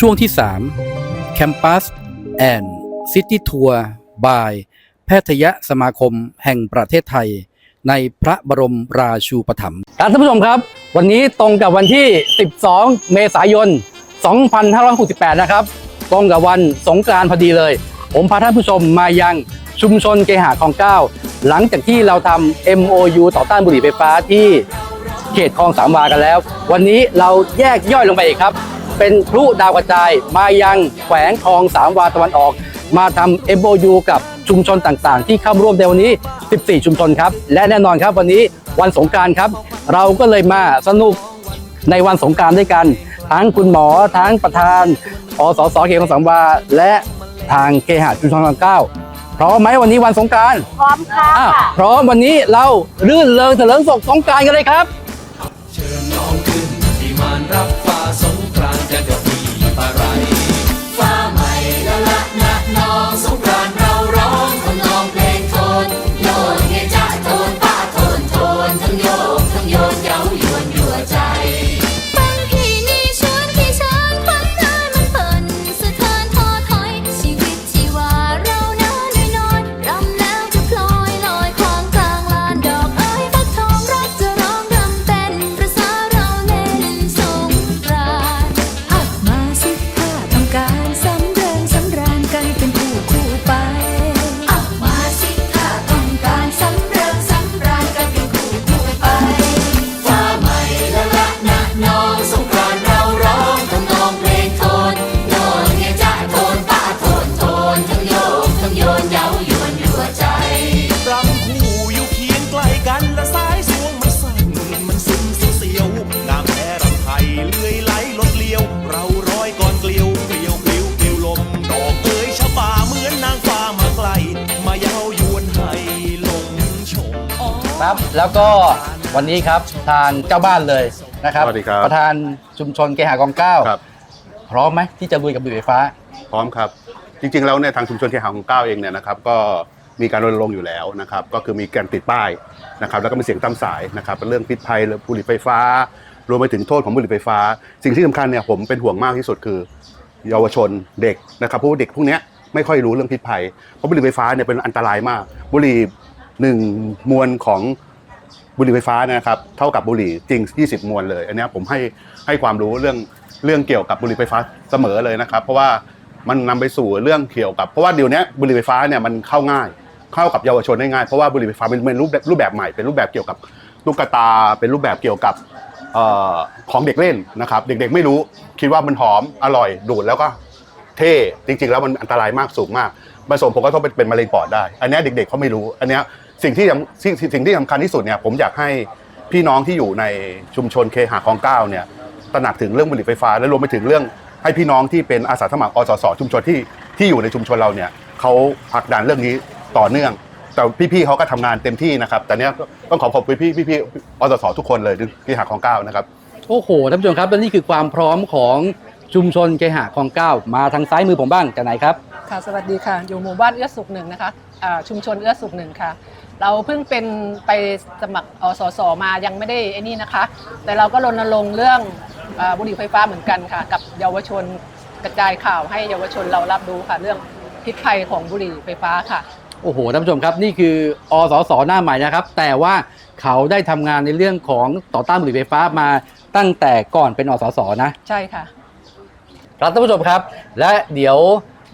ช่วงที่ 3 Campus and City Tour by แพทยสมาคมแห่งประเทศไทย ในพระบรมราชูปถัมภ์ท่านผู้ชมครับ วันนี้ตรงกับวันที่ 12 เมษายน 2568 นะครับ ตรงกับวันสงกรานต์พอดีเลย ผมพาท่านผู้ชมมายังชุมชนเกหะคลองเก้าหลังจากที่เราทำ MOU ต่อต้านบุหรี่ไฟฟ้าที่เขตคลองสามวากันแล้ว วันนี้เราแยกย่อยลงไปอีกครับ เป็นพลุดาวกระจาย มายังแขวงคลองสามวาตะวันออก มาทำ MOU กับชุมชนต่างๆ ที่เข้าร่วมในวันนี้ 14 ชุมชนครับ และแน่นอนครับวันนี้วันสงกรารครับ เราก็เลยมาสนุกในวันสงกรารด้วยกัน ทั้งคุณหมอทั้งประธานอสสเขตของสังวาและทางเคหะชุมชนคลองเก้าพร้อมไหมวันนี้วันสงกรารพร้อมค่ะพร้อมวันนี้เรารื่นเริงเถลิงศกสงกรารกันเลยครับ เชิญน้องขึ้นที่มานรับ ครับ แล้วก็วันนี้ครับทางเจ้าบ้านเลยนะครับ สวัสดีครับ ประธานชุมชนเกหะกองเก้าครับ พร้อมไหมที่จะลุยกับบุหรี่ไฟฟ้า พร้อมครับ จริง ๆ แล้วเนี่ยทางชุมชนเคหะของเก้าเองเนี่ยนะครับก็มีการรณรงค์อยู่แล้วนะครับ ก็คือมีการติดป้ายนะครับ แล้วก็มีเสียงตามสายนะครับเป็นเรื่องพิษภัยเรื่องบุหรี่ไฟฟ้า รวมไปถึงโทษของบุหรี่ไฟฟ้า สิ่งที่สำคัญเนี่ยผมเป็นห่วงมากที่สุดคือ เยาวชนเด็กนะครับเพราะว่าเด็กพวกเนี้ยไม่ค่อยรู้เรื่องพิษภัยเพราะบุหรี่ไฟฟ้าเนี่ยเป็นอันตรายมาก บุหรี่ หนึ่งมวลของบุหรี่ไฟฟ้านะครับเท่ากับบุหรี่จริง 20 มวลเลย อันนี้ผมให้ให้ความรู้เรื่องเรื่องเกี่ยวกับบุหรี่ไฟฟ้าเสมอเลยนะครับ เพราะว่ามันนำไปสู่เรื่องเกี่ยวกับ เพราะว่าเดี๋ยวนี้บุหรี่ไฟฟ้าเนี่ยมันเข้าง่าย เข้ากับเยาวชนได้ง่ายเพราะว่าบุหรี่ไฟฟ้าเป็นเป็นรูปแบบรูปแบบใหม่เป็นรูปแบบเกี่ยวกับลูกตาเป็นรูปแบบเกี่ยวกับออของเด็กเล่นนะครับ เด็กๆไม่รู้คิดว่ามันหอมอร่อยดูดแล้วก็เท่จริงๆ แล้วมันอันตรายมากสูงมากมาส่งผลกระทบเป็นเป็นมะเร็งปอดได้ อันนี้เด็กๆเขาไม่รู้อันนี้ สิ่งที่สำสิ่งสิ่งที่สำคัญที่สุดเนี่ยผมอยากให้พี่น้องที่อยู่ในชุมชนเคหะคลองเก้าเนี่ยตระหนักถึงเรื่องบุหรี่ไฟฟ้า และรวมไปถึงเรื่องให้พี่น้องที่เป็นอาสาสมัครอสสชุมชนที่ที่อยู่ในชุมชนเราเนี่ยเขาผลักดันเรื่องนี้ต่อเนื่อง แต่พี่ๆเขาก็ทำงานเต็มที่นะครับ แต่เนี้ยต้องขอขอบคุณพี่พี่ๆอสสทุกคนเลยที่หาของเก้านะครับ โอ้โหท่านผู้ชมครับและนี่คือความพร้อมของชุมชนเกหะคลองเก้ามาทางซ้ายมือผมบ้างจากไหนครับ ค่ะสวัสดีค่ะ อยู่หมู่บ้านเอื้อสุขหนึ่งนะคะอ่าชุมชนเอื้อสุขหนึ่งค่ะ เราเพิ่งเป็นไปสมัครอสสมายังไม่ได้ไอ้นี่นะคะ แต่เราก็รณรงค์เรื่องอาบุหรี่ไฟฟ้าเหมือนกันค่ะ กับเยาวชนกระจายข่าวให้เยาวชนเรารับรู้ค่ะเรื่องพิษภัยของบุหรี่ไฟฟ้าค่ะโอ้โหท่านผู้ชมครับนี่คืออสสหน้าใหม่นะครับ แต่ว่าเขาได้ทำงานในเรื่องของต่อต้านบุหรี่ไฟฟ้ามาตั้งแต่ก่อนเป็นอสสนะ ใช่ค่ะครับท่านผู้ชมครับ และเดี๋ยว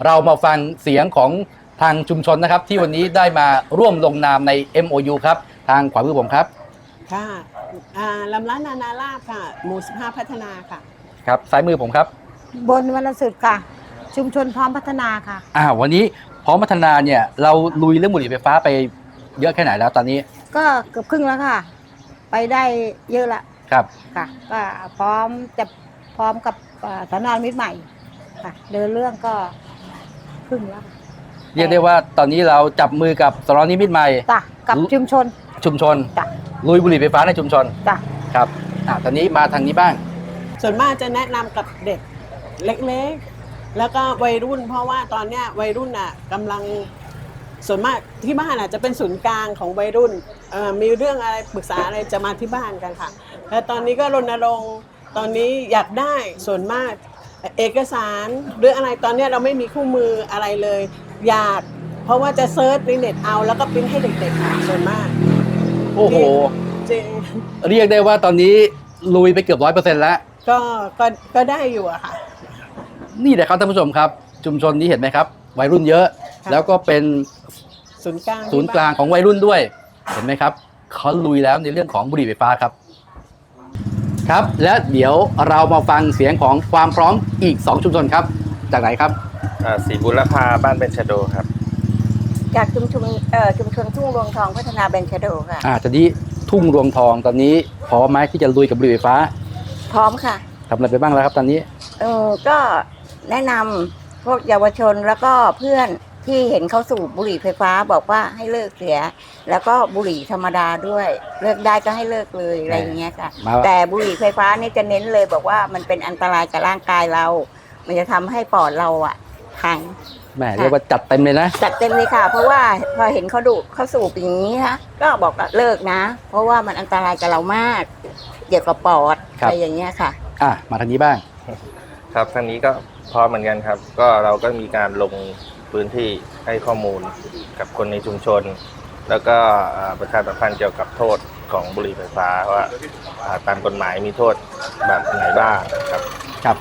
เรามาฟังเสียงของทางชุมชนนะครับ ที่วันนี้ได้มาร่วมลงนามใน MOU ครับ ทางขวามือผมครับ ค่ะอ่าลำล้านนานาลาบค่ะ หมู่ 15 พัฒนาค่ะ ครับซ้ายมือผมครับ บนวรรณสุดค่ะ ชุมชนพร้อมพัฒนาค่ะ อ่าวันนี้พร้อมพัฒนาเนี่ยเราลุยเรื่องบุหรี่ไฟฟ้าไปเยอะแค่ไหนแล้วตอนนี้ก็เกือบครึ่งแล้วค่ะ ไปได้เยอะละครับค่ะ ก็พร้อมจะพร้อมกับอ่าสำนานมิตรใหม่ค่ะ เดินเรื่องก็ ครึ่งแล้วเรียกได้ว่าตอนนี้เราจับมือกับสรนิมิตรใหม่ จ้ะกับรู้ชุมชน ชุมชน จ้ะ ลุยบุหรี่ไฟฟ้าในชุมชนจ้ะ ครับอ่าตอนนี้มาทางนี้บ้าง ส่วนมากจะแนะนำกับเด็กเล็กๆ แล้วก็วัยรุ่น เพราะว่าตอนเนี้ยวัยรุ่นอะกำลังส่วนมากที่บ้านอะจะเป็นศูนย์กลางของวัยรุ่นเอ่อมีเรื่องอะไรปรึกษาอะไรจะมาที่บ้านกันค่ะ แล้วตอนนี้ก็รณรงค์ตอนนี้อยากได้ส่วนมาก เอกสารหรืออะไรตอนเนี้ยเราไม่มีคู่มืออะไรเลย อยาก เพราะว่าจะเซิร์ชในเน็ตเอาแล้วก็ปริ้นให้เด็กๆอ่านส่วนมาก โอ้โห จริง เรียกได้ว่าตอนนี้ลุยไปเกือบร้อยเปอร์เซ็นต์แล้ว ก็ก็ก็ได้อยู่อะค่ะ นี่แหละครับท่านผู้ชมครับ ชุมชนนี้เห็นไหมครับ วัยรุ่นเยอะครับแล้วก็เป็นศูนย์กลางศูนย์กลางของวัยรุ่นด้วย เห็นไหมครับเขาลุยแล้วในเรื่องของบุหรี่ไฟฟ้าครับ ครับ และเดี๋ยวเรามาฟังเสียงของความพร้อมอีก 2 ชุมชนครับ จากไหนครับอ่าศรีบุรพาบ้านเบนชะโดครับ จากชุมชนเอ่อชุมชนทุ่งรวงทองพัฒนาแบงคาโดค่ะ อ่าตอนนี้ทุ่งรวงทองตอนนี้พร้อมไหมที่จะลุยกับบุหรี่ไฟฟ้าพร้อมค่ะ ทำอะไรไปบ้างแล้วครับตอนนี้ เออก็แนะนำพวกเยาวชนแล้วก็เพื่อน ที่เห็นเขาสูบบุหรี่ไฟฟ้าบอกว่าให้เลิกเสีย แล้วก็บุหรี่ธรรมดาด้วย เลิกได้ก็ให้เลิกเลยอะไรอย่างเงี้ยค่ะ มา แต่บุหรี่ไฟฟ้านี่จะเน้นเลยบอกว่ามันเป็นอันตรายกับร่างกายเรา มันจะทำให้ปอดเราอะพัง แหมเรียกว่าจัดเต็มเลยนะ จัดเต็มเลยค่ะ เพราะว่าพอเห็นเขาดูเขาสูบอย่างนี้นะก็บอกว่าเลิกนะ เพราะว่ามันอันตรายกับเรามาก เกี่ยวกับปอดครับ อะไรอย่างเงี้ยค่ะ อะ มาทางนี้บ้าง ครับทางนี้ก็พร้อมเหมือนกันครับ ก็เราก็มีการลง พื้นที่ให้ข้อมูลกับคนในชุมชน แล้วก็อ่าประชาสัมพันธ์เกี่ยวกับโทษของบุหรี่ไฟฟ้าว่าอ่าตามกฎหมายมีโทษแบบไหนบ้างครับครับ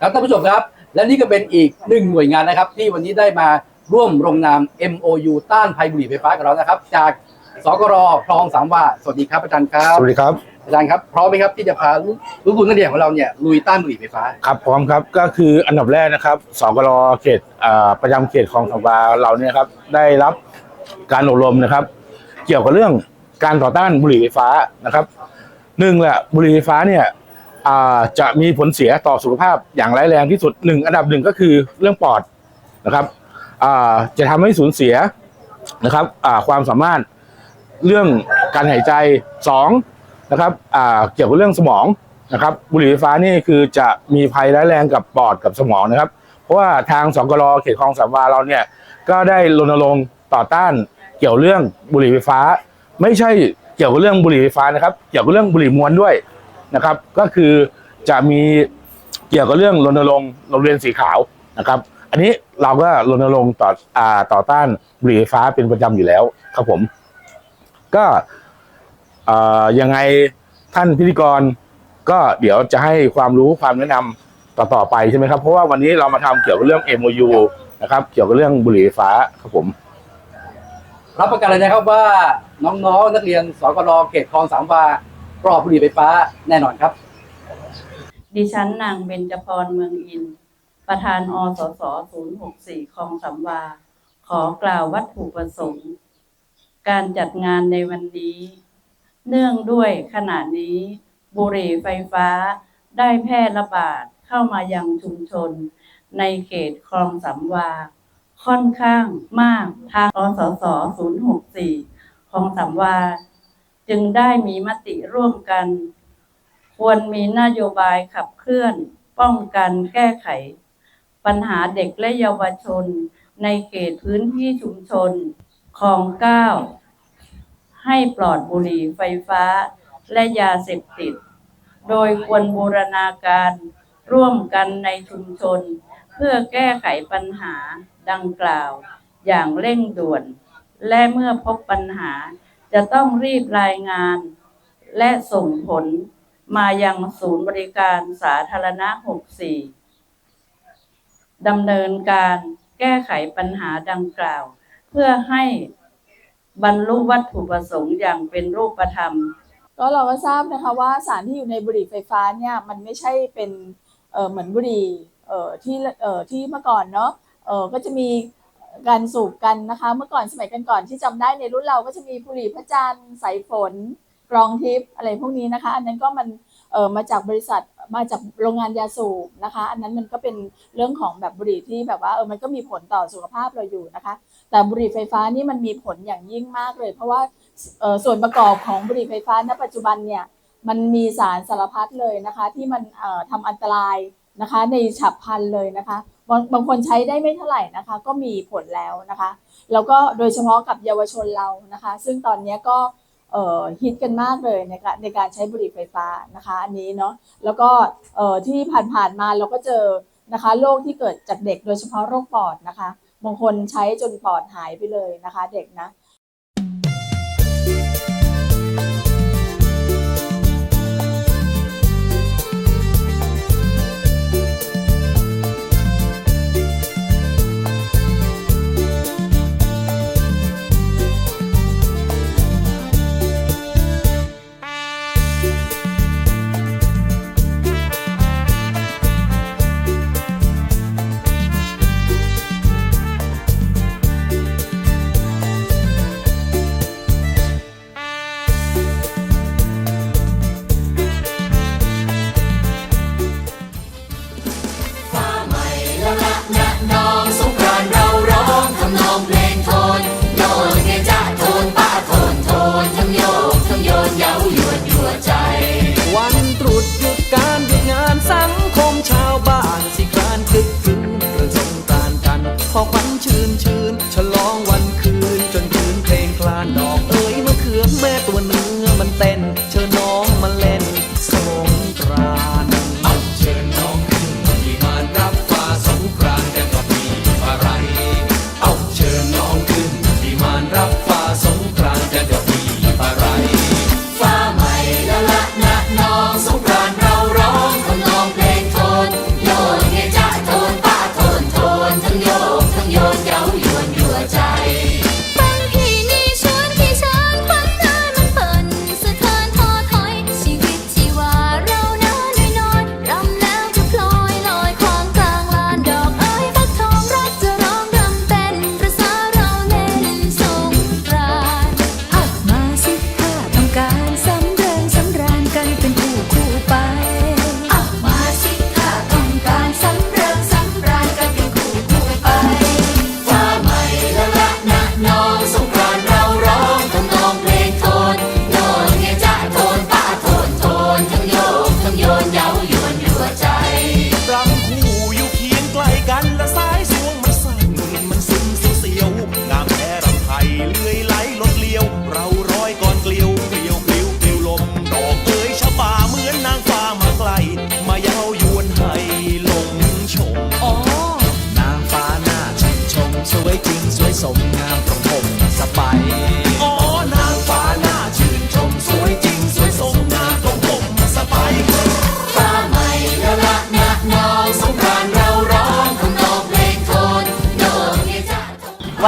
ครับท่านผู้ชมครับ และนี่ก็เป็นอีกหนึ่งหน่วยงานนะครับ ที่วันนี้ได้มาร่วมลงนาม MOU ต้านภัยบุหรี่ไฟฟ้ากับเรานะครับ จากสกรคลองสามวาสวัสดีครับอาจารย์ครับ สวัสดีครับ อาจารย์ครับพร้อมไหมครับที่จะพาลูกบุญนักเรียนของเราเนี่ยลุยต้านบุหรี่ไฟฟ้า ครับพร้อมครับก็คืออันดับแรกนะครับสกรเขตอ่าประจำเขตคลองสามวาเราเนี่ยครับได้รับการอบรมนะครับ เกี่ยวกับเรื่องการต่อต้านบุหรี่ไฟฟ้านะครับหนึ่งแหละบุหรี่ไฟฟ้าเนี่ยอ่าจะมีผลเสียต่อสุขภาพอย่างร้ายแรงที่สุดหนึ่งอันดับหนึ่งก็คือเรื่องปอดนะครับอ่าจะทำให้สูญเสียนะครับอ่าความสามารถเรื่องการหายใจสอง นะครับอ่าเกี่ยวกับเรื่องสมองนะครับบุหรี่ไฟฟ้านี่คือจะมีภัยร้ายแรงกับปอดกับสมองนะครับ เพราะว่าทางสกรเขตคลองสามวาเราเนี่ยก็ได้รณรงค์ต่อต้านเกี่ยวเรื่องบุหรี่ไฟฟ้า ไม่ใช่เกี่ยวกับเรื่องบุหรี่ไฟฟ้านะครับ เกี่ยวกับเรื่องบุหรี่มวนด้วยนะครับ ก็คือจะมีเกี่ยวกับเรื่องรณรงค์โรงเรียนสีขาวนะครับ อันนี้เราก็รณรงค์ต่ออ่าต่อต้านบุหรี่ไฟฟ้าเป็นประจำอยู่แล้วครับผม ก็ ยังไงท่านพิธีกรก็เดี๋ยวจะให้ความรู้ความแนะนำต่อๆไปใช่ไหมครับ เพราะว่าวันนี้เรามาทำเกี่ยวกับเรื่อง MOU นะครับ เกี่ยวกับเรื่องบุหรี่ไฟฟ้าครับผม รับประกันเลยนะครับว่าน้องๆนักเรียนสกรเขตคลองสามวาปลอดบุหรี่ไฟฟ้าแน่นอนครับ ดิฉันนางเบญจพรเมืองอิน ประธานอสส064คลองสำวา ขอกล่าววัตถุประสงค์ การจัดงานในวันนี้ เนื่องด้วยขณะนี้บุหรี่ไฟฟ้าได้แพร่ระบาดเข้ามายังชุมชน ในเขตคลองสำวา ค่อนข้างมากทางอสส 064คลองสำวา จึงได้มีมติร่วมกัน ควรมีนโยบายขับเคลื่อน ป้องกันแก้ไข ปัญหาเด็กและเยาวชน ในเขตพื้นที่ชุมชนคลองเก้า ให้ปลอดบุหรี่ไฟฟ้าและยาเสพติด โดยควรบูรณาการร่วมกันในชุมชน เพื่อแก้ไขปัญหาดังกล่าว อย่างเร่งด่วน และเมื่อพบปัญหาจะต้องรีบรายงาน และส่งผลมายังศูนย์บริการสาธารณะ 64ดำเนินการแก้ไขปัญหาดังกล่าว เพื่อให้ บรรลุวัตถุประสงค์อย่างเป็นรูปธรรม ก็เราก็ทราบนะคะว่าสารที่อยู่ในบุหรี่ไฟฟ้าเนี่ยมันไม่ใช่เป็นเเหมือนบุหรี่ที่ที่เมื่อก่อนเนาะก็จะมีการสูบกันนะคะเมื่อก่อนสมัยกันก่อนที่จำได้ในรุ่นเราก็จะมีบุหรี่พระจันทร์สายฝนกรองทิพย์อะไรพวกนี้นะคะ อันนั้นก็มัน เออมาจากบริษัทมาจากโรงงานยาสูบนะคะ อันนั้นมันก็เป็นเรื่องของแบบบุหรี่ที่แบบว่าเออมันก็มีผลต่อสุขภาพเราอยู่นะคะ แต่บุหรี่ไฟฟ้านี่มันมีผลอย่างยิ่งมากเลย เพราะว่าเออส่วนประกอบของบุหรี่ไฟฟ้าณปัจจุบันเนี่ยมันมีสารสารพัดเลยนะคะ ที่มันเอ่อทำอันตรายนะคะ ในฉับพลันเลยนะคะ บางบางคนใช้ได้ไม่เท่าไหร่นะคะ ก็มีผลแล้วนะคะ แล้วก็โดยเฉพาะกับเยาวชนเรานะคะ ซึ่งตอนนี้ก็ ฮิตกันมากเลยในการในการใช้บุหรี่ไฟฟ้านะคะ อันนี้เนาะแล้วก็ที่ผ่านๆมาเราก็เจอนะคะโรคที่เกิดจากเด็กโดยเฉพาะโรคปอดนะคะบางคนใช้จนปอดหายไปเลยนะคะ เด็กนะ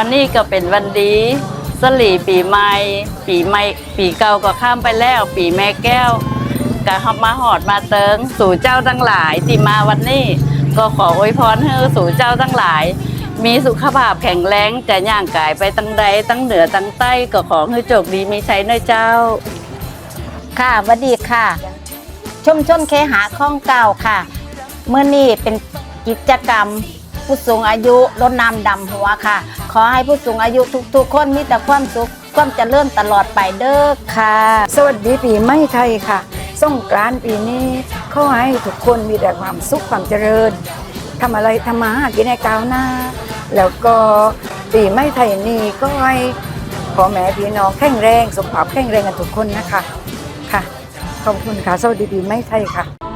วันนี้ก็เป็นวันดีสลีปีใหม่ปีใหม่ปีเก่าก็ข้ามไปแล้ว ปีแม่แก้วก็ฮับมาหอดมาเติง สู่เจ้าทั้งหลายที่มาวันนี้ ก็ขออวยพรให้สู่เจ้าทั้งหลาย มีสุขภาพแข็งแรงจะย่างกายไปตั้งใดตั้งเหนือตั้งใต้ก็ขอให้โชคดีมีชัยนะเจ้า ค่ะวัสดีค่ะชุมชนเคหาข้องเก่าค่ะ เมื่อนี้เป็นกิจกรรม ผู้สูงอายุรดน้ำดำหัวค่ะ ขอให้ผู้สูงอายุทุกๆ คนมีแต่ความสุขความเจริญตลอดไปเด้อค่ะ สวัสดีปีใหม่ไทยค่ะสงกรานต์ปีนี้ขอให้ทุกคนมีแต่ความสุขความเจริญทำอะไรทำมาหากินในก้าวหน้า แล้วก็ปีใหม่ไทยนี้ก็ให้พ่อแม่พี่น้องแข็งแรงสุขภาพแข็งแรงกันทุกคนนะคะค่ะขอบคุณค่ะสวัสดีปีใหม่ไทยค่ะ